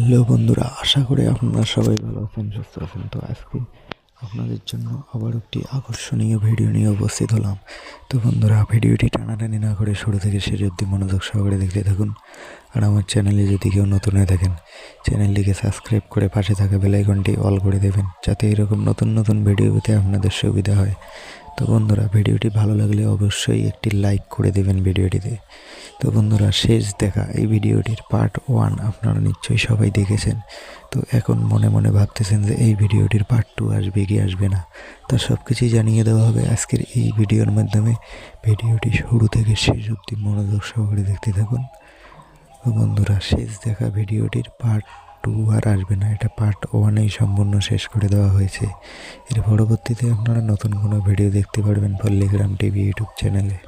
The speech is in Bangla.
হ্যালো বন্ধুরা, আশা করি আপনারা সবাই ভালো আছেন, সুস্থ আছেন। তো আজকে আপনাদের জন্য আবার একটি আকর্ষণীয় ভিডিও নিয়ে উপস্থিত হলাম। তো বন্ধুরা, ভিডিওটি টানাটানি না করে শুরু থেকে শেষ অব্দি মনোযোগ সহকারে দেখতে থাকুন। আর আমার চ্যানেলে যদি কেউ নতুন হয়ে থাকেন, চ্যানেলটিকে সাবস্ক্রাইব করে পাশে থাকা বেলাইকনটি অল করে দেবেন, যাতে এরকম নতুন নতুন ভিডিও পেতে আপনাদের সুবিধা হয়। তো বন্ধুরা, ভিডিওটি ভালো লাগলে অবশ্যই একটি লাইক করে দেবেন ভিডিওটিতে। তো বন্ধুরা, শেষ দেখা, এই ভিডিওটির পার্ট ওয়ান আপনারা নিশ্চয়ই সবাই দেখেছেন। তো এখন মনে মনে ভাবতেছেন যে এই ভিডিওটির পার্ট টু আসবে কি আসবে না? তা সব কিছুই জানিয়ে দেওয়া হবে আজকের এই ভিডিওর মাধ্যমে। ভিডিওটি শুরু থেকে শেষ অবধি মনোযোগ সহকারে দেখতে থাকুন। তো বন্ধুরা, শেষ দেখা ভিডিওটির পার্ট টু আর আসবে না, এটা পার্ট ওয়ানেই সম্পূর্ণ শেষ করে দেওয়া হয়েছে। এর পরবর্তীতে আপনারা নতুন কোনো ভিডিও দেখতে পারবেন পল্লিগ্রাম টিভি ইউটিউব চ্যানেলে